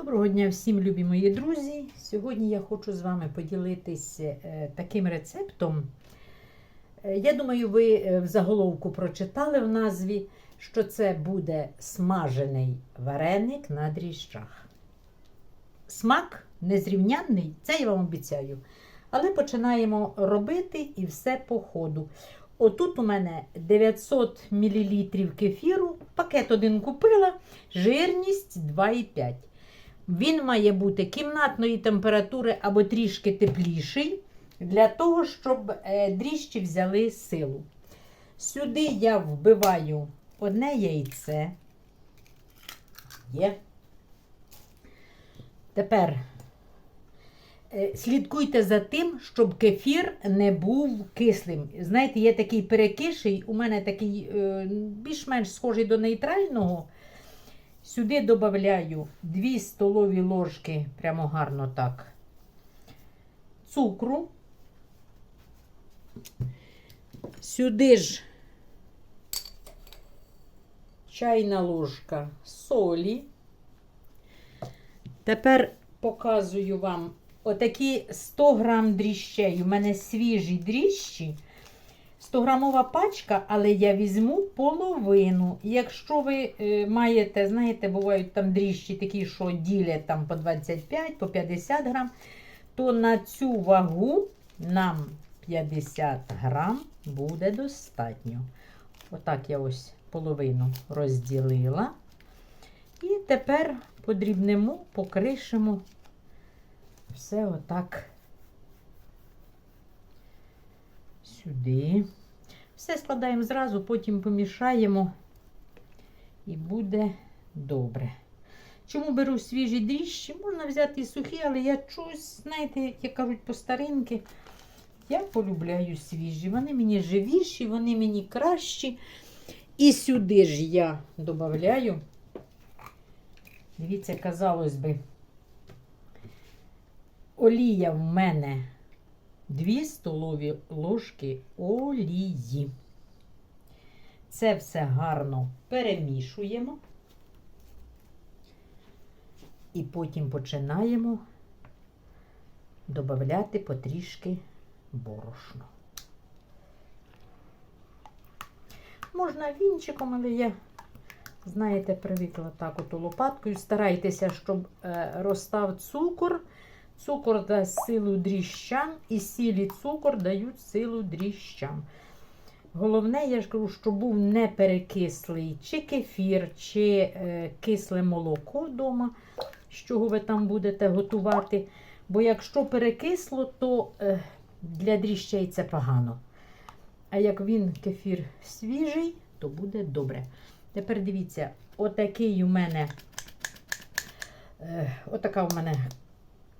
Доброго дня всім, любі мої друзі. Сьогодні я хочу з вами поділитися е, таким рецептом. Е, Я думаю, ви е, в заголовку прочитали в назві, що це буде смажений вареник на дріжджах. Смак незрівнянний, це я вам обіцяю. Але починаємо робити і все по ходу. Отут у мене 900 мл кефіру, пакет один купила, жирність 2,5. Він має бути кімнатної температури або трішки тепліший, для того, щоб е, дріжджі взяли силу. Сюди я вбиваю одне яйце. Є. Тепер е, слідкуйте за тим, щоб кефір не був кислим. Знаєте, є такий перекиший, у мене такий е, більш-менш схожий до нейтрального. Сюди додаю 2 столові ложки, прямо гарно так, цукру. Сюди ж чайна ложка солі. Тепер показую вам отакі 100 грам дріщей. У мене свіжі дріжджі. 100-грамова пачка, але я візьму половину. Якщо ви е, маєте, знаєте, бувають там дріжджі такі, що ділять там по 25, по 50 грам, то на цю вагу нам 50 грам буде достатньо. Отак я ось половину розділила. І тепер подрібнемо, покришимо все отак сюди. Все складаємо зразу, потім помішаємо і буде добре. Чому беру свіжі дріжджі? Можна взяти і сухі, але я чусь, знаєте, як кажуть по старинки, я полюбляю свіжі. Вони мені живіші, вони мені кращі. І сюди ж я додаю, дивіться, казалось би, олія в мене 2 столові ложки олії. Це все гарно перемішуємо. І потім починаємо додати потрішки борошно. Можна вінчиком, але я, знаєте, привикла так от лопаткою. Старайтеся, щоб е, розстав цукор. Цукор дасть силу дріжджам, і сіль і цукор дають силу дріжджам. Головне, я ж кажу, щоб був не перекислий чи кефір, чи е, кисле молоко вдома, з чого ви там будете готувати. Бо якщо перекисло, то е, для дріжджей це погано. А як він кефір свіжий, то буде добре. Тепер дивіться, отакий у мене, е, отака у мене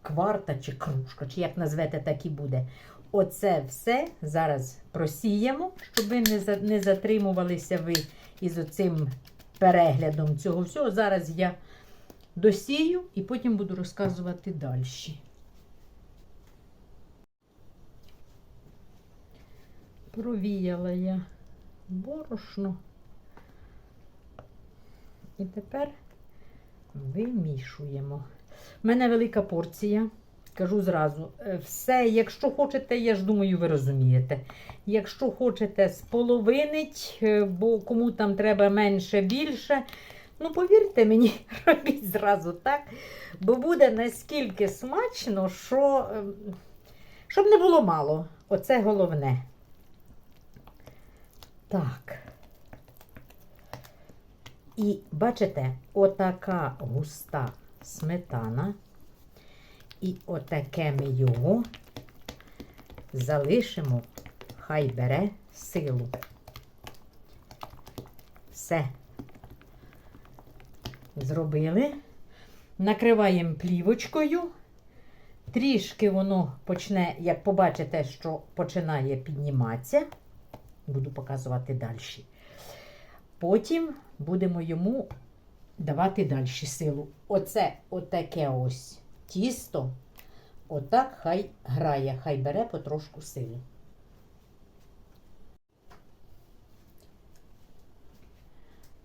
кварта чи кружка, чи як назвете, так і буде. Оце все зараз просіємо, щоб ви не, за, не затримувалися ви із оцим переглядом цього всього. Зараз я досію і потім буду розказувати далі. Провіяла я борошно. І тепер вимішуємо. У мене велика порція. Кажу зразу, е, все, якщо хочете, я ж думаю, ви розумієте. Якщо хочете споловинить, е, бо кому там треба менше, більше. Ну, повірте мені, робіть зразу так. Бо буде наскільки смачно, що е, щоб не було мало. Оце головне. Так. І бачите, отака густа сметана. І отаке ми його залишимо, хай бере силу. Все. Зробили. Накриваємо плівочкою. Трішки воно почне, як побачите, що починає підніматися. Буду показувати далі. Потім будемо йому давати далі силу. Оце отаке ось тісто, отак хай грає, хай бере потрошку сили.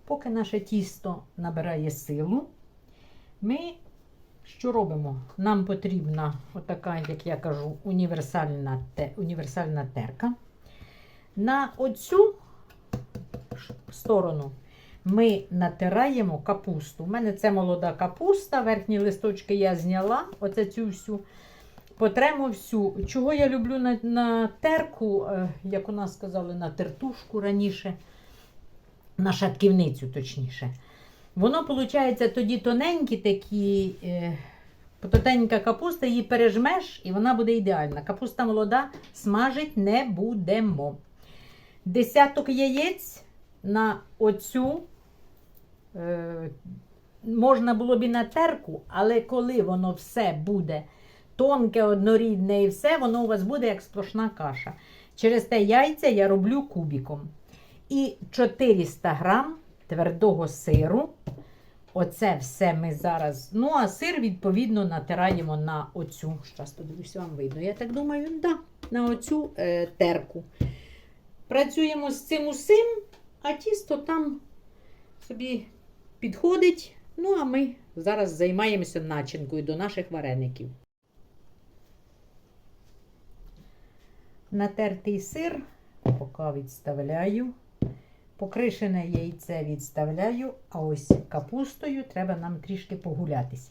Поки наше тісто набирає силу, ми Що робимо? Нам потрібна отака, як я кажу, універсальна, універсальна терка. На оцю сторону ми натираємо капусту. У мене це молода капуста, верхні листочки я зняла, оце цю всю. Потремо всю. Чого я люблю на, на терку, е, як у нас сказали, на тертушку раніше, на шатківницю, точніше. Воно, виходить, тоді тоненькі такі, е, капуста, її пережмеш, і вона буде ідеальна. Капуста молода, смажить не будемо. Десяток яєць на оцю. Е, можна було б і на терку, але коли воно все буде тонке, однорідне і все, воно у вас буде як сплошна каша. Через те яйця я роблю кубіком. І 400 грам твердого сиру. Оце все ми зараз. Ну, а сир, відповідно, натираємо на оцю. Щас подивлюся, вам видно. Я так думаю, да, на оцю е, терку. Працюємо з цим усім, а тісто там собі підходить. Ну, а ми зараз займаємося начинкою до наших вареників. Натертий сир поки відставляю. Покришене яйце відставляю, а ось капустою треба нам трішки погулятись.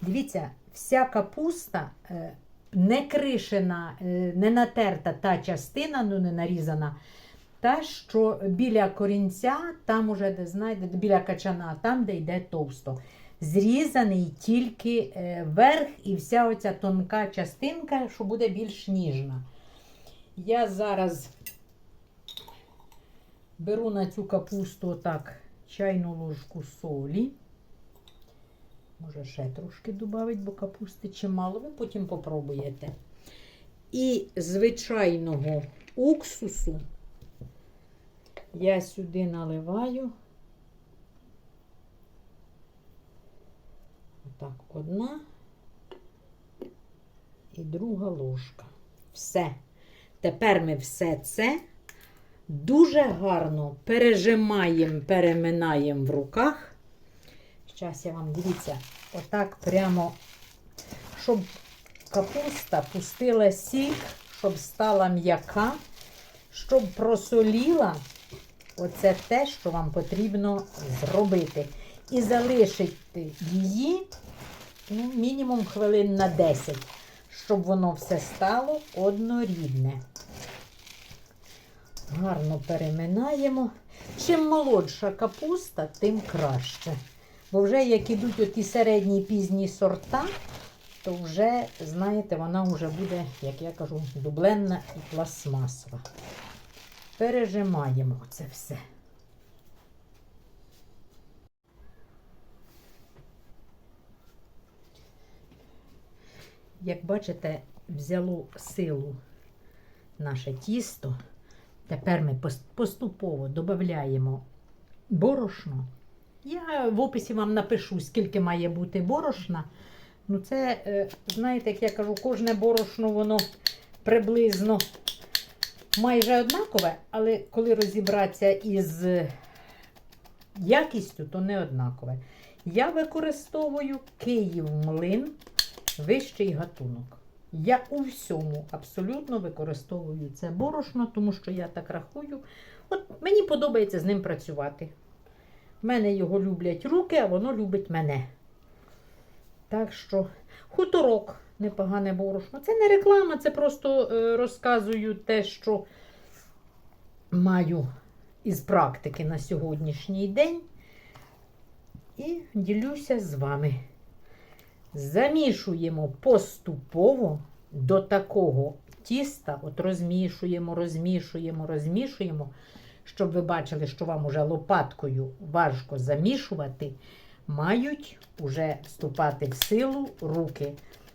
Дивіться, вся капуста е, не кришена, е, не натерта та частина, ну не нарізана. Та, що біля корінця, там уже, де знаєте, біля качана, там, де йде товсто. Зрізаний тільки е, верх і вся оця тонка частинка, що буде більш ніжна. Я зараз беру на цю капусту отак чайну ложку солі. Може, ще трошки додати, бо капусти чимало, ви потім попробуєте. І звичайного уксусу я сюди наливаю. Отак, одна і друга ложка. Все. Тепер ми все це дуже гарно пережимаємо, переминаємо в руках. Зараз я вам дивіться, отак прямо, щоб капуста пустила сік, щоб стала м'яка, щоб просоліла. Оце те, що вам потрібно зробити. І залишити її ну, мінімум хвилин на 10, щоб воно все стало однорідне. Гарно переминаємо. Чим молодша капуста, тим краще. Бо вже як ідуть оті середні пізні сорта, то вже, знаєте, вона вже буде, як я кажу, дубленна і пластмасова. Пережимаємо це все. Як бачите, взяло силу наше тісто. Тепер ми поступово додаємо борошно. Я в описі вам напишу, скільки має бути борошна. Ну, це, е, знаєте, як я кажу, кожне борошно, воно приблизно майже однакове, але коли розібратися із якістю, то не однакове. Я використовую Київ млин вищий гатунок. Я у всьому абсолютно використовую це борошно, тому що я так рахую. От мені подобається з ним працювати. В мене його люблять руки, а воно любить мене. Так що хуторок непогане борошно. Це не реклама, це просто е, розказую те, що маю із практики на сьогоднішній день. І ділюся з вами. Замішуємо поступово до такого тіста, от розмішуємо, розмішуємо, розмішуємо, щоб ви бачили, що вам уже лопаткою важко замішувати, мають уже вступати в силу руки.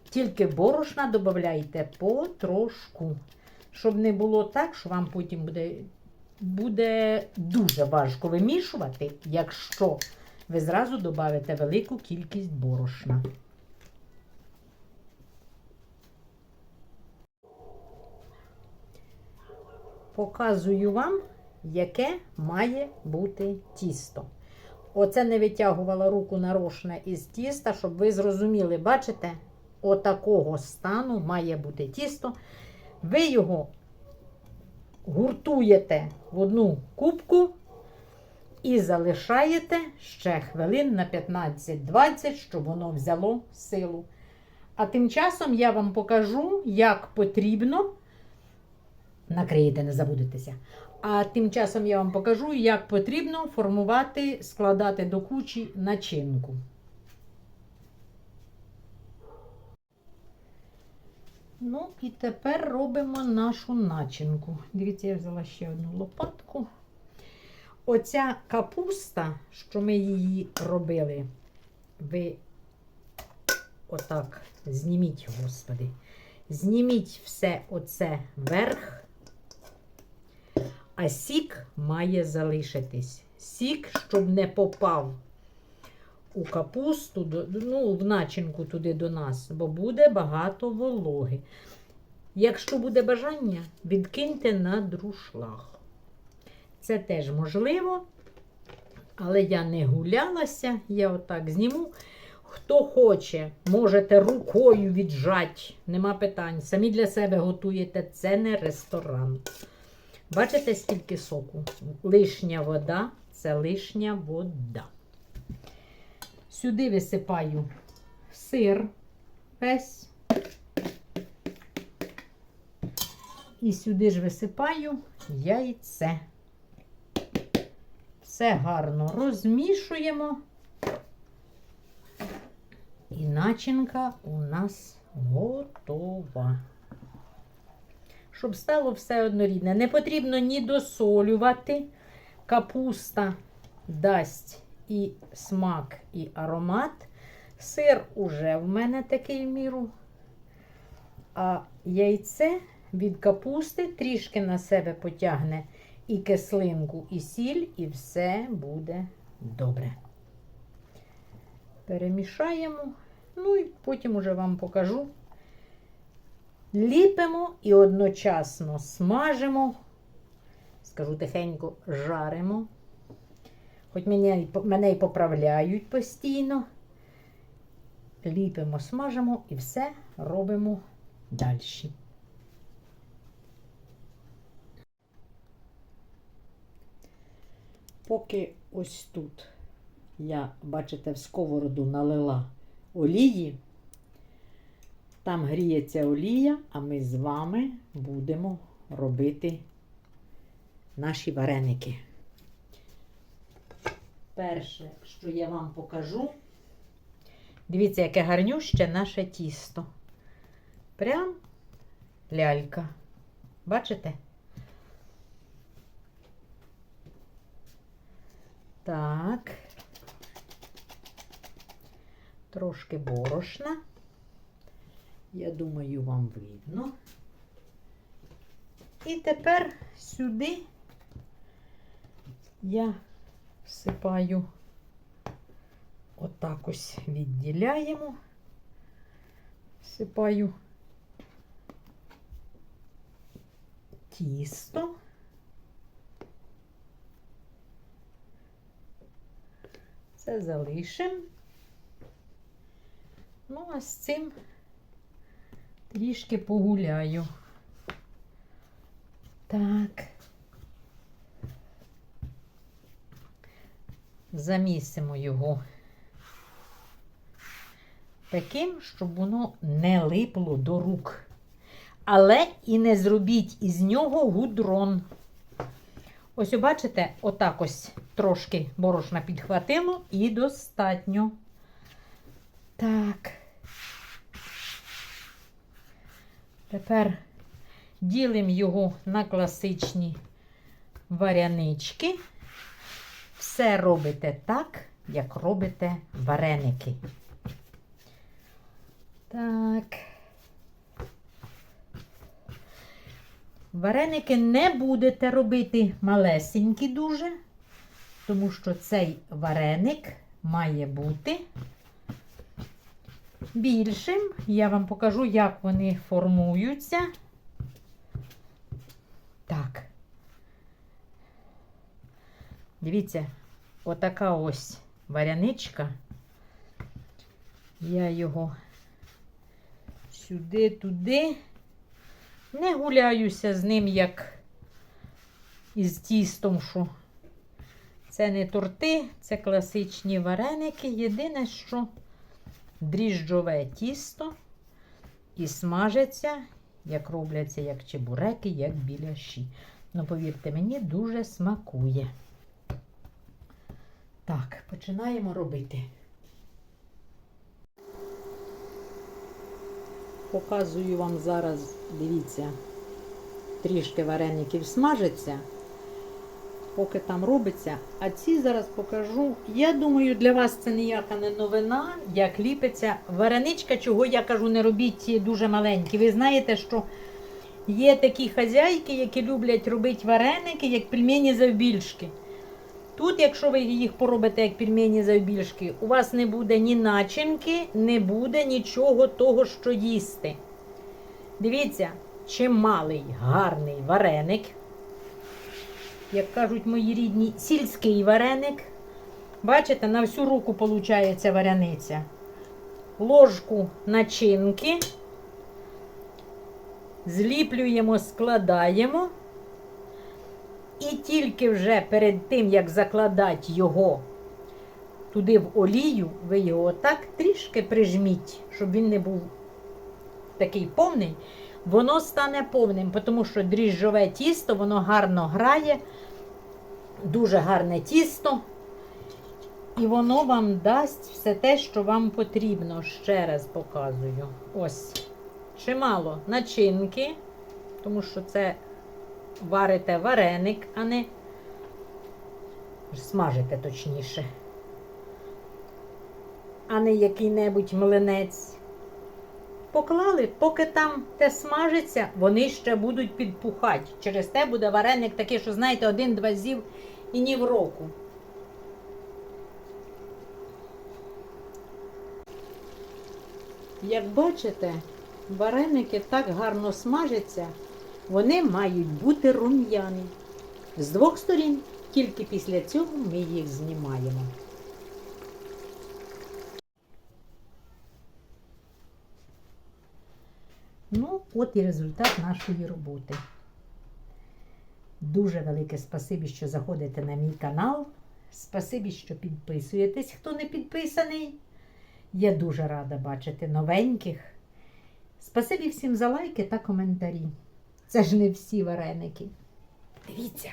Тільки борошна додавайте потрошку, щоб не було так, що вам потім буде, буде дуже важко вимішувати, якщо ви зразу додаєте велику кількість борошна. Показую вам, яке має бути тісто. Оце не витягувала руку нарошне із тіста, щоб ви зрозуміли, бачите, отакого стану має бути тісто. Ви його гуртуєте в одну кубку і залишаєте ще хвилин на 15-20, щоб воно взяло силу. А тим часом я вам покажу, як потрібно. Накриєте, не забудетеся. А тим часом я вам покажу, як потрібно формувати, складати до кучі начинку. Ну, і тепер робимо нашу начинку. Дивіться, я взяла ще одну лопатку. Оця капуста, що ми її робили, ви отак зніміть, господи. Зніміть все оце вверх, а сік має залишитись. Сік, щоб не попав у капусту, ну, в начинку туди до нас, бо буде багато вологи. Якщо буде бажання, відкиньте на друшлаг. Це теж можливо, але я не гулялася, я отак зніму. Хто хоче, можете рукою віджати, нема питань. Самі для себе готуєте, це не ресторан. Бачите, скільки соку? Лишня вода це лишня вода. Сюди висипаю сир весь. І сюди ж висипаю яйце. Все гарно розмішуємо. І начинка у нас готова. Щоб стало все однорідне. Не потрібно ні досолювати. Капуста дасть і смак, і аромат. Сир уже в мене такий міру. А яйце від капусти трішки на себе потягне і кислинку, і сіль, і все буде добре. Перемішаємо, ну і потім уже вам покажу. Ліпимо і одночасно смажимо, скажу тихенько, жаримо. Хоч мене, мене і поправляють постійно. Ліпимо, смажимо і все робимо далі. Поки ось тут я, бачите, в сковороду налила олії, там гріється олія, а ми з вами будемо робити наші вареники. Перше, що я вам покажу, дивіться, яке гарнюще наше тісто. Прям лялька. Бачите? Так. Трошки борошна. Я думаю, вам видно. І тепер сюди я всипаю, отак ось відділяємо, всипаю тісто. Це залишимо. Ну, а з цим трішки погуляю. Так. Замісимо його таким, щоб воно не липло до рук. Але і не зробіть із нього гудрон. Ось, бачите, отак ось трошки борошна підхватило і достатньо. Так. Тепер ділимо його на класичні варянички. Все робите так, як робите вареники. Так. Вареники не будете робити малесенькі дуже, тому що цей вареник має бути більшим. Я вам покажу, як вони формуються. Так. Дивіться, отака ось варяничка. Я його сюди, туди. Не гуляюся з ним, як із тістом, що це не торти, це класичні вареники. Єдине, що дріжджове тісто і смажиться, як робляться, як чебуреки, як біляші. Ну, повірте мені, дуже смакує. Так, починаємо робити. Показую вам зараз, дивіться, трішки вареників смажиться, поки там робиться. А ці зараз покажу. Я думаю, для вас це ніяка не новина, як ліпиться вареничка, чого я кажу, не робіть ці дуже маленькі. Ви знаєте, що є такі хазяйки, які люблять робити вареники, як пельмені завбільшки. Тут, якщо ви їх поробите як пельмені завбільшки, у вас не буде ні начинки, не буде нічого того, що їсти. Дивіться, чималий гарний вареник. Як кажуть мої рідні, сільський вареник. Бачите, на всю руку виходить варениця. Ложку начинки. Зліплюємо, складаємо. І тільки вже перед тим, як закладати його туди в олію, ви його отак трішки прижміть, щоб він не був такий повний, воно стане повним, тому що дріжджове тісто, воно гарно грає, дуже гарне тісто. І воно вам дасть все те, що вам потрібно. Ще раз показую. Ось. Чимало начинки, тому що це варите вареник, а не смажите точніше. А не який-небудь млинець. Поклали, поки там те смажиться, вони ще будуть підпухати. Через те буде вареник такий, що, знаєте, один-два зів і ні в року. Як бачите, вареники так гарно смажаться, вони мають бути рум'яні. З двох сторін, тільки після цього ми їх знімаємо. Ну, от і результат нашої роботи. Дуже велике спасибі, що заходите на мій канал. Спасибі, що підписуєтесь, хто не підписаний. Я дуже рада бачити новеньких. Спасибі всім за лайки та коментарі. Це ж не всі вареники. Дивіться,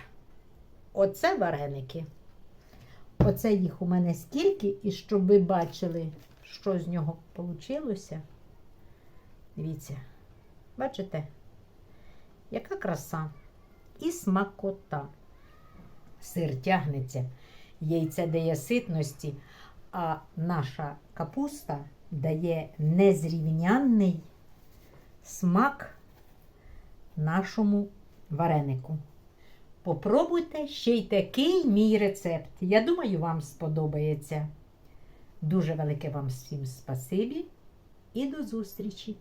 оце вареники. Оце їх у мене скільки, і щоб ви бачили, що з нього вийшло. Дивіться, бачите, яка краса і смакота. Сир тягнеться, яйце дає ситності, а наша капуста дає незрівнянний смак нашому варенику. Попробуйте ще й такий мій рецепт. Я думаю, вам сподобається. Дуже велике вам всім спасибі і до зустрічі!